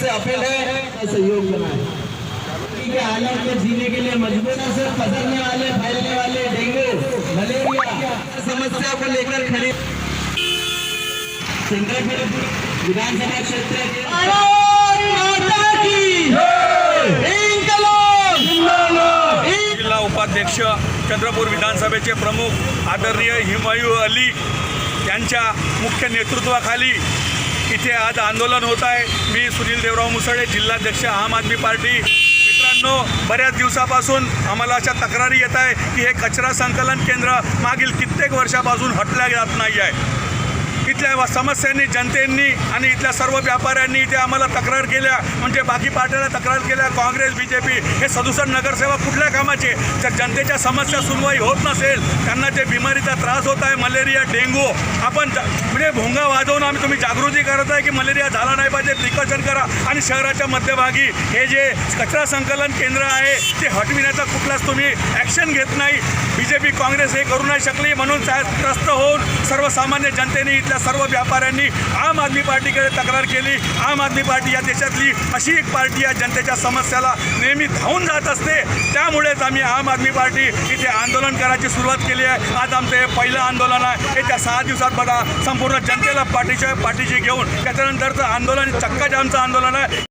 से appeal है कि सहयोग बनाए के हालत में जीने के लिए मजबूर है सर पसरने वाले फैलने वाले डेंगू मलेरिया समस्या को लेकर खड़ी चंद्रपुर विधानसभा क्षेत्र के जिल्हा उपाध्यक्ष चंद्रपूर विधानसभेचे प्रमुख आदरणीय हिमायू अली यांच्या मुख्य नेतृत्वाखाली इथे आज आंदोलन होत आहे. मी सुनील देवराव मुसळे जिल्हाध्यक्ष आम आदमी पार्टी. मित्रांनो बऱ्याच दिवसापासून आम्हाला अशा तक्रारी येत आहे की हे कचरा संकलन केंद्र मागील कित्येक वर्षापासून हटल्या जात नाही आहे. इथल्या समस्यांनी जनतेंनी आणि इथल्या सर्व व्यापाऱ्यांनी इथे आम्हाला तक्रार केल्या. म्हणजे बाकी पार्ट्याला तक्रार केल्या काँग्रेस बी जे पी हे सदुसष्ट नगरसेवा कुठल्या कामाचे? जर जनतेच्या समस्या सुनवाई होत नसेल त्यांना जे बिमारीचा त्रास होत आहे मलेरिया डेंगू आपण म्हणजे भोंगा वाजवून आम्ही तुम्ही जागृती करत आहे की मलेरिया झाला नाही पाहिजे प्रिकॉशन करा. आणि शहराच्या मध्यभागी हे जे कचरा संकलन केंद्र आहे ते हटविण्याचा कुठलाच तुम्ही ॲक्शन घेत नाही. बी काँग्रेस हे करू नाही शकली म्हणून त्रस्त होऊन सर्वसामान्य जनतेने इथल्या सर्व व्यापाऱ्यांनी आम आदमी पार्टीकडे तक्रार केली. आम आदमी पार्टी या देशातली अशी एक पार्टी आहे जनतेच्या समस्याला नेहमी धावून जात असते. त्यामुळेच आम्ही आम आदमी पार्टी इथे आंदोलन करायची सुरुवात केली आहे. आज आमचं हे पहिलं आंदोलन आहे. येत्या सहा दिवसात बघा संपूर्ण जनतेला पाठीच्या पाठीशी घेऊन त्याच्यानंतरचं आंदोलन चक्काजामचं आंदोलन आहे.